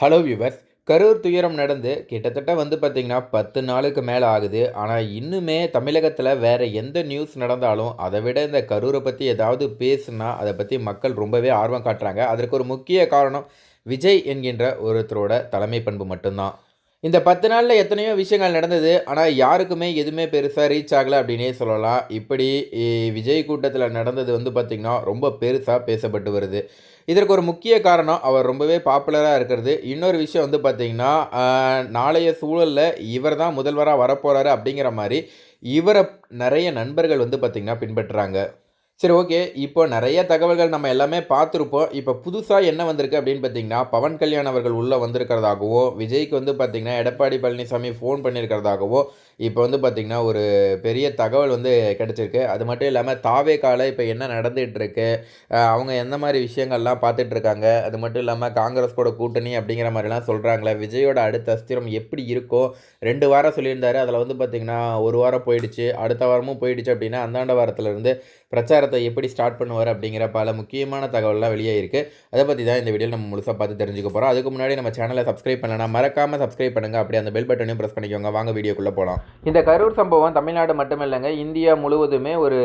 Hello viewers Karur துயரம் நடந்து கிட்டத்தட்ட வந்து பார்த்திங்கன்னா பத்து நாளுக்கு மேலே ஆகுது. ஆனால் இன்னுமே தமிழகத்தில் வேறு எந்த நியூஸ் நடந்தாலும் அதை விட இந்த கரூரை பற்றி ஏதாவது பேசுனா அதை பற்றி மக்கள் ரொம்பவே ஆர்வம் காட்டுறாங்க. அதற்கு ஒரு முக்கிய காரணம் விஜய் என்கின்ற ஒருத்தரோட தலைமை பண்பு மட்டும்தான். இந்த பத்து நாளில் எத்தனையோ விஷயங்கள் நடந்தது ஆனால் யாருக்குமே எதுவுமே பெருசாக ரீச் ஆகலை அப்படின்னே சொல்லலாம். இப்படி விஜய் கூட்டத்தில் நடந்தது வந்து பார்த்திங்கன்னா ரொம்ப பெருசாக பேசப்பட்டு வருது. இதற்கு ஒரு முக்கிய காரணம் அவர் ரொம்பவே பாப்புலராக இருக்கிறது. இன்னொரு விஷயம் வந்து பார்த்திங்கன்னா நாளைய சூழலில் இவர் தான் முதல்வராக வரப்போகிறாரு அப்படிங்கிற மாதிரி இவரை நிறைய நண்பர்கள் வந்து பார்த்திங்கன்னா பின்பற்றுறாங்க. சரி ஓகே. இப்போ நிறைய தகவல்கள் நம்ம எல்லாமே பார்த்துருப்போம். இப்போ புதுசாக என்ன வந்திருக்கு அப்படின்னு பார்த்தீங்கன்னா பவன் கல்யாண் அவர்கள் உள்ளே வந்திருக்கிறதாகவோ விஜய்க்கு வந்து பார்த்திங்கன்னா எடப்பாடி பழனிசாமி ஃபோன் பண்ணியிருக்கிறதாகவோ இப்போ வந்து பார்த்திங்கன்னா ஒரு பெரிய தகவல் வந்து கிடச்சிருக்கு. அது மட்டும் இல்லாமல் தாவே கால இப்போ என்ன நடந்துகிட்ருக்கு அவங்க எந்த மாதிரி விஷயங்கள்லாம் பார்த்துட்ருக்காங்க அது மட்டும் இல்லாமல் காங்கிரஸ் கூட கூட்டணி அப்படிங்கிற மாதிரிலாம் சொல்கிறாங்களே விஜயோட அடுத்த அஸ்திரம் எப்படி இருக்கோ ரெண்டு வாரம் சொல்லியிருந்தாரு. அதில் வந்து பார்த்திங்கன்னா ஒரு வாரம் போயிடுச்சு அடுத்த வாரமும் போயிடுச்சு அப்படின்னா அந்தாண்ட வாரத்துலேருந்து பிரச்சாரத்தை எப்படி ஸ்டார்ட் பண்ணுவார் அப்படிங்கிற பல முக்கியமான தகவல்லாம் வெளியே இருக்குது அதை பற்றி தான் இந்த வீடியோ நம்ம முழுசாக பார்த்து தெரிஞ்சுக்க போகிறோம் அதுக்கு முன்னாடி நம்ம சேனலை சப்ஸ்கிரைப் பண்ணலன்னா மறக்காமல் சப்ஸ்கிரைப் பண்ணுங்கள் அப்படியே அந்த பெல் பட்டனையும் ப்ரெஸ் பண்ணிக்கோங்க. வாங்க வீடியோக்குள்ளே போகலாம் இந்த கரூர் சம்பவம் தமிழ்நாடு மட்டுமில்லைங்க இந்தியா முழுவதுமே ஒரு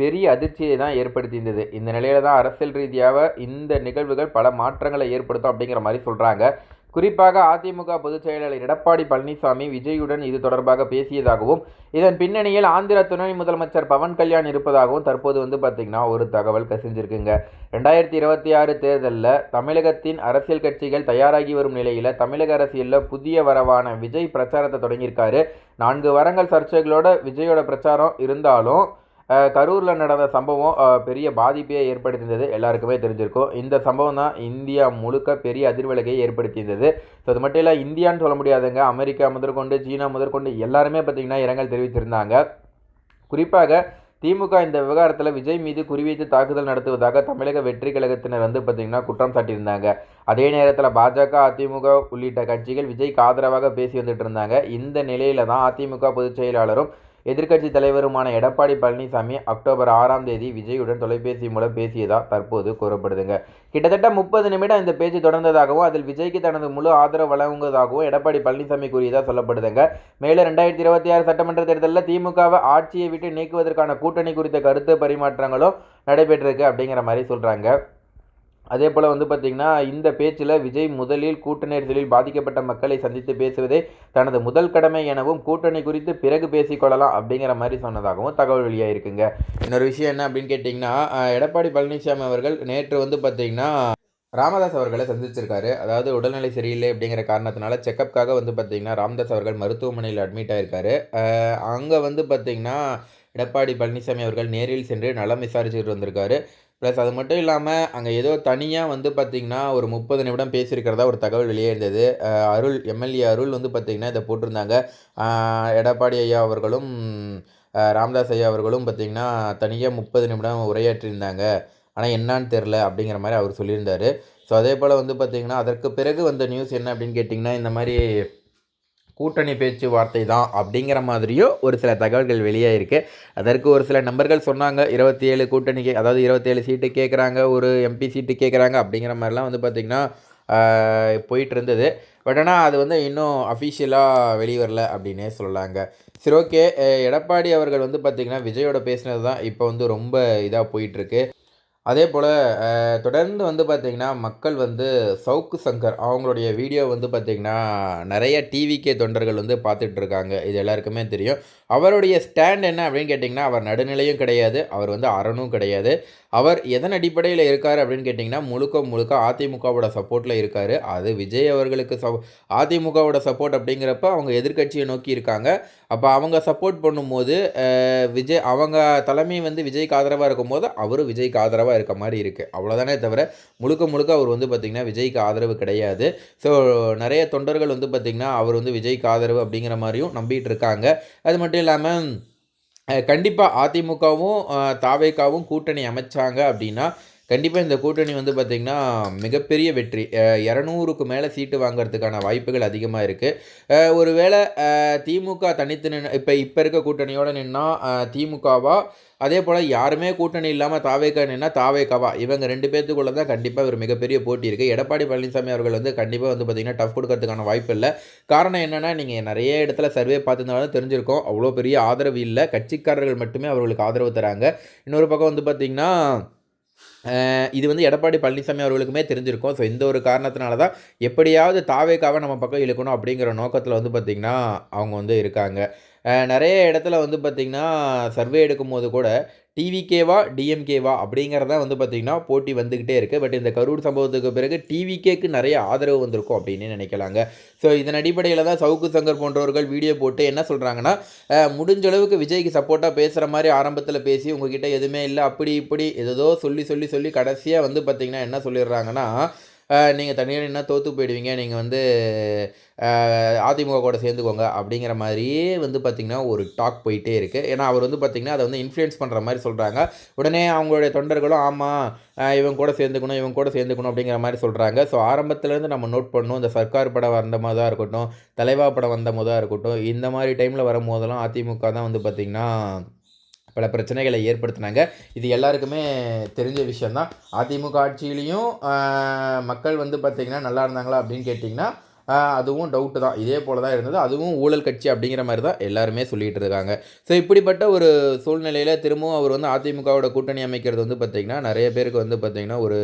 பெரிய அதிர்ச்சியை தான் ஏற்படுத்தியிருந்தது. இந்த நிலையில தான் அரசியல் ரீதியாக இந்த நிகழ்வுகள் பல மாற்றங்களை ஏற்படுத்தும் அப்படிங்கிற மாதிரி சொல்கிறாங்க குறிப்பாக அதிமுக பொதுச் செயலாளர் எடப்பாடி பழனிசாமி விஜயுடன் இது தொடர்பாக பேசியதாகவும் இதன் பின்னணியில் ஆந்திர துணை முதலமைச்சர் பவன் கல்யாண் இருப்பதாகவும் தற்போது வந்து பார்த்திங்கன்னா ஒரு தகவல் கசிஞ்சிருக்குங்க. ரெண்டாயிரத்தி இருபத்தி ஆறு தேர்தலில் தமிழகத்தின் அரசியல் கட்சிகள் தயாராகி வரும் நிலையில் தமிழக அரசியலில் புதிய வரவான விஜய் பிரச்சாரத்தை தொடங்கியிருக்காரு. நான்கு வாரங்கள் சர்ச்சைகளோட விஜயோட பிரச்சாரம் இருந்தாலும் கரூரில் நடந்த சம்பவம் பெரிய பாதிப்பையே ஏற்படுத்தியிருந்தது. எல்லாருக்குமே தெரிஞ்சிருக்கும். இந்த சம்பவம் தான் இந்தியா முழுக்க பெரிய அதிர்வலையை ஏற்படுத்தியிருந்தது. ஸோ அது மட்டும் இல்லை இந்தியான்னு சொல்ல முடியாதுங்க. அமெரிக்கா முதற்கொண்டு சீனா முதற்கொண்டு எல்லாருமே பார்த்திங்கன்னா இரங்கல் தெரிவிச்சிருந்தாங்க. குறிப்பாக திமுக இந்த விவகாரத்தில் விஜய் மீது குறிவைத்து தாக்குதல் நடத்துவதாக தமிழக வெற்றி கழகத்தினர் வந்து பார்த்திங்கன்னா குற்றம் சாட்டியிருந்தாங்க. அதே நேரத்தில் பாஜக அதிமுக உள்ளிட்ட கட்சிகள் விஜய்க்கு ஆதரவாக பேசி வந்துட்டு இருந்தாங்க. இந்த நிலையில தான் அதிமுக பொதுச் செயலாளரும் எதிர்க்கட்சி தலைவருமான எடப்பாடி பழனிசாமி அக்டோபர் ஆறாம் தேதி விஜயுடன் தொலைபேசி மூலம் பேசியதா தற்போது கூறப்படுதுங்க. கிட்டத்தட்ட முப்பது நிமிடம் இந்த பேச்சு தொடர்ந்ததாகவும் அதில் விஜய்க்கு தனது முழு ஆதரவு வழங்குவதாகவும் எடப்பாடி பழனிசாமி கூறியதாக சொல்லப்படுதுங்க. மேலும் ரெண்டாயிரத்தி இருபத்தி ஆறு சட்டமன்ற தேர்தலில் திமுகவை ஆட்சியை விட்டு நீக்குவதற்கான கூட்டணி குறித்த கருத்து பரிமாற்றங்களும் நடைபெற்றிருக்கு அப்படிங்கிற மாதிரி சொல்கிறாங்க அதே போல் வந்து பார்த்திங்கன்னா இந்த பேச்சில் விஜய் முதலில் கூட்ட நெரிசலில் பாதிக்கப்பட்ட மக்களை சந்தித்து பேசுவதே தனது முதல் கடமை எனவும் கூட்டணி குறித்து பிறகு பேசிக்கொள்ளலாம் அப்படிங்கிற மாதிரி சொன்னதாகவும் தகவல் வெளியாகிருக்குங்க இன்னொரு விஷயம் என்ன அப்படின்னு கேட்டிங்கன்னா எடப்பாடி பழனிசாமி அவர்கள் நேற்று வந்து பார்த்திங்கன்னா ராமதாஸ் அவர்களை சந்திச்சிருக்காரு. அதாவது உடல்நிலை சரியில்லை அப்படிங்கிற காரணத்தினால செக்கப்காக வந்து பார்த்திங்கன்னா ராமதாஸ் அவர்கள் மருத்துவமனையில் அட்மிட் ஆயிருக்காரு. அங்கே வந்து பார்த்திங்கன்னா எடப்பாடி பழனிசாமி அவர்கள் நேரில் சென்று நலம் விசாரிச்சுட்டு வந்திருக்காரு. ப்ளஸ் அது மட்டும் இல்லாமல் அங்கே ஏதோ தனியாக வந்து பார்த்திங்கன்னா ஒரு முப்பது நிமிடம் பேசியிருக்கிறதா ஒரு தகவல் வெளியே இருந்தது. அருள் எம்எல்ஏ அருள் வந்து பார்த்திங்கன்னா இதை போட்டிருந்தாங்க. எடப்பாடி ஐயா அவர்களும் ராம்தாஸ் ஐயா அவர்களும் பார்த்திங்கன்னா தனியாக முப்பது நிமிடம் உரையாற்றியிருந்தாங்க. ஆனால் என்னான்னு தெரில அப்படிங்கிற மாதிரி அவர் சொல்லியிருந்தார். ஸோ அதே போல் வந்து பார்த்திங்கன்னா அதற்கு பிறகு வந்த நியூஸ் என்ன அப்படின்னு கேட்டிங்கன்னா இந்த மாதிரி கூட்டணி பேச்சுவார்த்தை தான் அப்படிங்கிற மாதிரியும் ஒரு சில தகவல்கள் வெளியே இருக்குது அதற்கு ஒரு சில நம்பர்கள் சொன்னாங்க இருபத்தி ஏழு கூட்டணிக்கு அதாவது இருபத்தேழு சீட்டு கேட்குறாங்க ஒரு எம்பி சீட்டு கேட்குறாங்க அப்படிங்கிற மாதிரிலாம் வந்து பார்த்திங்கன்னா போயிட்டுருந்தது போயிட்டு இருந்தது. பட் ஆனால் அது வந்து இன்னும் அஃபிஷியலாக வெளிவரல அப்படின்னே சொல்லலாங்க சரி ஓகே. எடப்பாடி அவர்கள் வந்து பார்த்திங்கன்னா விஜயோட பேசினது தான் இப்போ வந்து ரொம்ப இதாக போயிட்டுருக்கு அதே போல் தொடர்ந்து வந்து பார்த்திங்கன்னா மக்கள் வந்து சவுக்கு சங்கர் அவங்களுடைய வீடியோ வந்து பார்த்திங்கன்னா நிறைய டிவிகே தொண்டர்கள் வந்து பார்த்துட்ருக்காங்க இது எல்லாருக்குமே தெரியும். அவருடைய ஸ்டாண்ட் என்ன அப்படின்னு கேட்டிங்கன்னா அவர் நடுநிலையும் கிடையாது அவர் வந்து அரணும் கிடையாது. அவர் எதன் அடிப்படையில் இருக்கார் அப்படின்னு கேட்டிங்கன்னா முழுக்க முழுக்க அதிமுகவோட சப்போர்ட்டில் இருக்கார். அது விஜய் அவர்களுக்கு ச அதிமுகவோட சப்போர்ட் அப்படிங்கிறப்ப அவங்க எதிர்க்கட்சியை நோக்கி இருக்காங்க. அப்போ அவங்க சப்போர்ட் பண்ணும்போது விஜய் அவங்க தலைமை வந்து விஜய்க்கு ஆதரவாக இருக்கும்போது அவரும் விஜய்க்கு ஆதரவாக இருக்க மாதிரி இருக்குது அவ்வளோதானே தவிர முழுக்க முழுக்க அவர் வந்து பார்த்திங்கன்னா விஜய்க்கு ஆதரவு கிடையாது. ஸோ நிறைய தொண்டர்கள் வந்து பார்த்திங்கன்னா அவர் வந்து விஜய்க்கு ஆதரவு அப்படிங்கிற மாதிரியும் நம்பிட்டு இருக்காங்க. அது மட்டும் இல்லாமல் கண்டிப்பாக அதிமுகவும் தாவேக்காவும் கூட்டணி அமைச்சாங்க அப்படின்னா கண்டிப்பாக இந்த கூட்டணி வந்து பார்த்திங்கன்னா மிகப்பெரிய வெற்றி. இரநூறுக்கு மேலே சீட்டு வாங்கிறதுக்கான வாய்ப்புகள் அதிகமாக இருக்குது ஒருவேளை திமுக தனித்து நின்று இப்போ இப்போ இருக்க கூட்டணியோடு நின்னா திமுகவா? அதே போல் யாருமே கூட்டணி இல்லாமல் தாவேக்கா நின்னா தாவேக்காவா? இவங்க ரெண்டு பேர்த்துக்குள்ளே தான் கண்டிப்பாக ஒரு மிகப்பெரிய போட்டி இருக்குது எடப்பாடி பழனிசாமி அவர்கள் வந்து கண்டிப்பாக வந்து பார்த்திங்கன்னா டஃப் கொடுக்கறதுக்கான வாய்ப்பு இல்லை. காரணம் என்னென்னா நீங்கள் நிறைய இடத்துல சர்வே பார்த்துருந்தாலும் தெரிஞ்சிருக்கோம். அவ்வளோ பெரிய ஆதரவு இல்லை. கட்சிக்காரர்கள் மட்டுமே அவர்களுக்கு ஆதரவு தராங்க. இன்னொரு பக்கம் வந்து பார்த்திங்கன்னா இது வந்து எடப்பாடி பழனிசாமி அவர்களுக்குமே தெரிஞ்சிருக்கும். ஸோ இந்த ஒரு காரணத்தினால தான் எப்படியாவது தாவேக்காவை நம்ம பக்கம் இழுக்கணும் அப்படிங்கிற நோக்கத்தில் வந்து பார்த்திங்கன்னா அவங்க வந்து இருக்காங்க. நிறைய இடத்துல வந்து பார்த்திங்கன்னா சர்வே எடுக்கும்போது கூட டிவிகேவா டிஎம்கேவா அப்படிங்கிறத வந்து பார்த்திங்கன்னா போட்டி வந்துக்கிட்டே இருக்குது பட் இந்த கரூர் சம்பவத்துக்கு பிறகு டிவிகேக்கு நிறைய ஆதரவு வந்திருக்கும் அப்படின்னு நினைக்கலாங்க. ஸோ இதன் அடிப்படையில் தான் சவுக்கு சங்கர் போன்றவர்கள் வீடியோ போட்டு என்ன சொல்கிறாங்கன்னா முடிஞ்ச அளவுக்கு விஜய்க்கு சப்போர்ட்டாக பேசுகிற மாதிரி ஆரம்பத்தில் பேசி உங்ககிட்ட எதுவுமே இல்லை அப்படி இப்படி ஏதோ சொல்லி சொல்லி சொல்லி கடைசியாக வந்து பார்த்திங்கன்னா என்ன சொல்லிடுறாங்கன்னா நீங்கள் தனியாக என்ன தோற்று போயிடுவீங்க. நீங்கள் வந்து அதிமுக கூட சேர்ந்துக்கோங்க அப்படிங்கிற மாதிரியே வந்து பார்த்திங்கன்னா ஒரு டாக் போயிட்டே இருக்குது ஏன்னா அவர் வந்து பார்த்திங்கன்னா அதை வந்து இன்ஃப்ளூயன்ஸ் பண்ணுற மாதிரி சொல்கிறாங்க உடனே அவங்களுடைய தொண்டர்களும் ஆமாம் இவங்க கூட சேர்ந்துக்கணும் இவங்க கூட சேர்ந்துக்கணும் அப்படிங்கிற மாதிரி சொல்கிறாங்க ஸோ ஆரம்பத்துலேருந்து நம்ம நோட் பண்ணணும். இந்த சர்க்கார் படம் வந்த மாதிரி இருக்கட்டும் தலைவா படம் வந்த போதாக இருக்கட்டும். இந்த மாதிரி டைமில் வரும்போதெல்லாம் அதிமுக தான் வந்து பார்த்திங்கன்னா பல பிரச்சனைகளை ஏற்படுத்தினாங்க. இது எல்லாருக்குமே தெரிஞ்ச விஷயந்தான் அதிமுக ஆட்சியிலையும் மக்கள் வந்து பார்த்திங்கன்னா நல்லா இருந்தாங்களா அப்படின்னு கேட்டிங்கன்னா அதுவும் டவுட்டு தான். இதே போல தான் இருந்தது. அதுவும் ஊழல் கட்சி அப்படிங்கிற மாதிரி தான் எல்லாருமே சொல்லிகிட்டு இருக்காங்க. ஸோ இப்படிப்பட்ட ஒரு சூழ்நிலையில் திரும்பவும் அவர் வந்து அதிமுகவோட கூட்டணி அமைக்கிறது வந்து பார்த்திங்கன்னா நிறைய பேருக்கு வந்து பார்த்திங்கன்னா ஒரு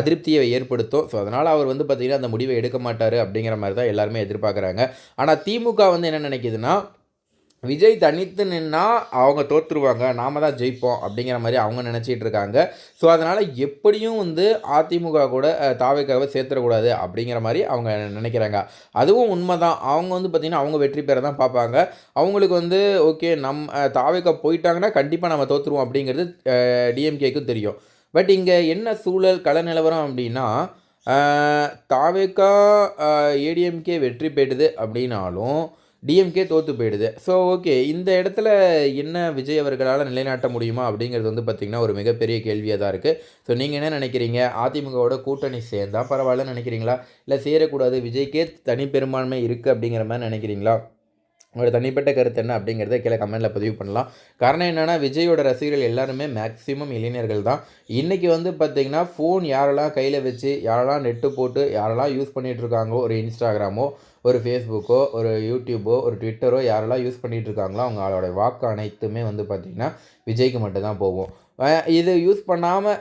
அதிருப்தியை ஏற்படுத்தும். ஸோ அதனால் அவர் வந்து பார்த்திங்கன்னா அந்த முடிவை எடுக்க மாட்டார் அப்படிங்கிற மாதிரி தான் எல்லாருமே எதிர்பார்க்குறாங்க. ஆனால் திமுக வந்து என்ன நினைக்கிதுன்னா விஜய் தனித்து நின்னா அவங்க தோற்றுருவாங்க நாம தான் ஜெயிப்போம் அப்படிங்கிற மாதிரி அவங்க நினச்சிட்டு இருக்காங்க. ஸோ அதனால் எப்படியும் வந்து அதிமுக கூட அஹ், தாவேக்காவை சேர்த்துடக்கூடாது அப்படிங்கிற மாதிரி அவங்க நினைக்கிறாங்க. அதுவும் உண்மை தான் அவங்க வந்து பார்த்திங்கன்னா அவங்க வெற்றி பெற தான் பார்ப்பாங்க. அவங்களுக்கு வந்து ஓகே நம் தாவைக்கா தாவேக்கா போயிட்டாங்கன்னா கண்டிப்பாக நம்ம தோற்றுருவோம் அப்படிங்கிறது டிஎம்கேக்கும் தெரியும். பட் இங்கே என்ன சூழல் கள நிலவரம் அப்படின்னா தாவேக்கா ஏடிஎம்கே வெற்றி பெற்றுது அப்படின்னாலும் டிஎம்கே தோற்று போயிடுது. ஸோ ஓகே இந்த இடத்துல என்ன விஜய் அவர்களால் நிலைநாட்ட முடியுமா அப்படிங்கிறது வந்து பார்த்திங்கன்னா ஒரு மிகப்பெரிய கேள்வியாக தான் இருக்குது ஸோ நீங்கள் என்ன நினைக்கிறீங்க? அதிமுகவோட கூட்டணி சேர்ந்தா பரவாயில்லன்னு நினைக்கிறீங்களா? இல்லை சேரக்கூடாது விஜய்க்கே தனி பெரும்பான்மை இருக்குது அப்படிங்கிற மாதிரி நினைக்கிறீங்களா? ஒரு தனிப்பட்ட கருத்து என்ன அப்படிங்கிறத கீழே கமெண்ட்டில் பதிவு பண்ணலாம். காரணம் என்னென்னா விஜயோட ரசிகர்கள் எல்லாருமே மேக்ஸிமம் இளைஞர்கள் தான். இன்றைக்கி வந்து பார்த்திங்கன்னா ஃபோன் யாரெல்லாம் கையில் வச்சு யாரெல்லாம் நெட்டு போட்டு யாரெல்லாம் யூஸ் பண்ணிகிட்டு இருக்காங்களோ ஒரு இன்ஸ்டாகிராமோ ஒரு ஃபேஸ்புக்கோ ஒரு யூடியூப்போ ஒரு ட்விட்டரோ யாரெல்லாம் யூஸ் பண்ணிகிட்டு இருக்காங்களோ அவங்களோட வாக்கு அனைத்துமே வந்து பார்த்திங்கன்னா விஜய்க்கு மட்டும்தான் போகும். இது யூஸ் பண்ணாமல்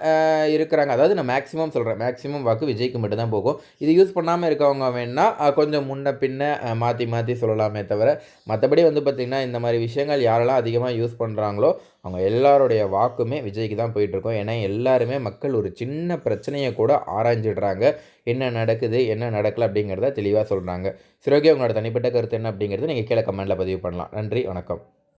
இருக்கிறாங்க. அதாவது நான் மேக்ஸிமம் சொல்கிறேன் மேக்ஸிமம் வாக்கு விஜய்க்கு மட்டும்தான் போகும். இது யூஸ் பண்ணாமல் இருக்கவங்க வேணால் கொஞ்சம் முன்ன பின்ன மாற்றி மாற்றி சொல்லலாமே தவிர மற்றபடி வந்து பார்த்திங்கன்னா இந்த மாதிரி விஷயங்கள் யாரெல்லாம் அதிகமாக யூஸ் பண்ணுறாங்களோ அவங்க எல்லாருடைய வாக்குமே விஜய்க்கு தான் போயிட்டுருக்கோம் ஏன்னா எல்லாருமே மக்கள் ஒரு சின்ன பிரச்சனையை கூட ஆராய்ஞ்சிடுறாங்க. என்ன நடக்குது என்ன நடக்கல அப்படிங்கிறத தெளிவாக சொல்கிறாங்க சரி ஓகே உங்களோட தனிப்பட்ட கருத்து என்ன அப்படிங்கிறது நீங்கள் கீழே கமெண்ட்டில் பதிவு பண்ணலாம். நன்றி வணக்கம்.